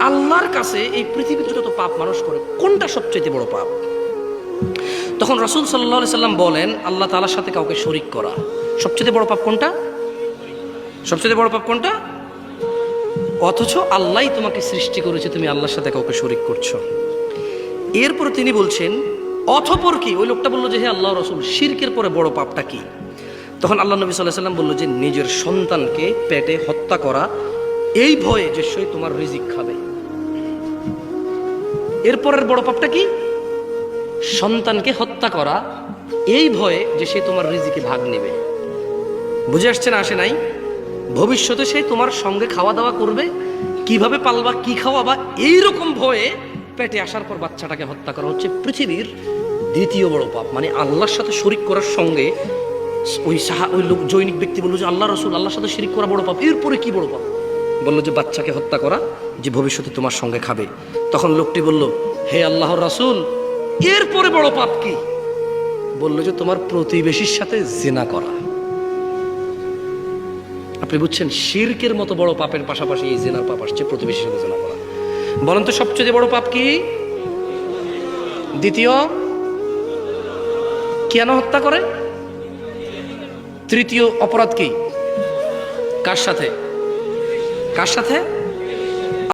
আল্লাহর কাছে এই পৃথিবীতে যত পাপ মানুষ করে, কোনটা সবচেয়ে বড় পাপ? তখন রসুল সাল্লাহ সাল্লাম বলেন, আল্লাহ তালার সাথে কাউকে শরিক করা। সবচেয়ে বড় পাপ কোনটা? সবচেয়ে বড় পাপ কোনটা? অথচ আল্লাহই তোমাকে সৃষ্টি করেছে, তুমি আল্লাহর সাথে কাউকে শরিক করছ। এরপরে তিনি বলছেন, অথপর কি? ওই লোকটা বলল যে, হে আল্লাহ রসুল, শিরকের পরে বড় পাপটা কি? তখন আল্লাহ নবী সাল্লাহ সাল্লাম বলল যে, নিজের সন্তানকে পেটে হত্যা করা, এই ভয়ে যে সে তোমার রিজিক খাবে। এরপরের বড় পাপটা কি? সন্তানকে হত্যা করা। এই ভয়ে যে সে তোমার রিজিকে ভাগ নেবে। বুঝে আসছে না, আসে নাই? ভবিষ্যতে সে তোমার সঙ্গে খাওয়া দাওয়া করবে? কীভাবে পালবা, কি খাওয়াবা, এইরকম ভয়ে পেটে আসার পর বাচ্চাটাকে হত্যা করা হচ্ছে পৃথিবীর দ্বিতীয় বড় পাপ। মানে আল্লাহর সাথে শরিক করার সঙ্গে ওই সাহা ওই লোক জৈনিক ব্যক্তি বলল যে আল্লাহ রসুল, আল্লাহর সাথে শরিক করা বড় পাপ। এরপরে কি বড় পাপ? বলল যে, বাচ্চাকে হত্যা করা যে ভবিষ্যতে তোমার সঙ্গে খাবে। তখন লোকটি বলল, হে আল্লাহর রাসূল এরপরে বড় পাপ কি? বলল যে, তোমার প্রতিবেশীর সাথে জেনা করা। আপনি বুঝছেন, শিরকের মতো বড় পাপের পাশাপাশি এই জেনার পাপ আসছে, প্রতিবেশীর সাথে জেনা করা। বলেন তো, সবচেয়ে বড় পাপ কি? দ্বিতীয়, কেন হত্যা করে? তৃতীয় অপরাধ কি? কার সাথে? কার সাথে?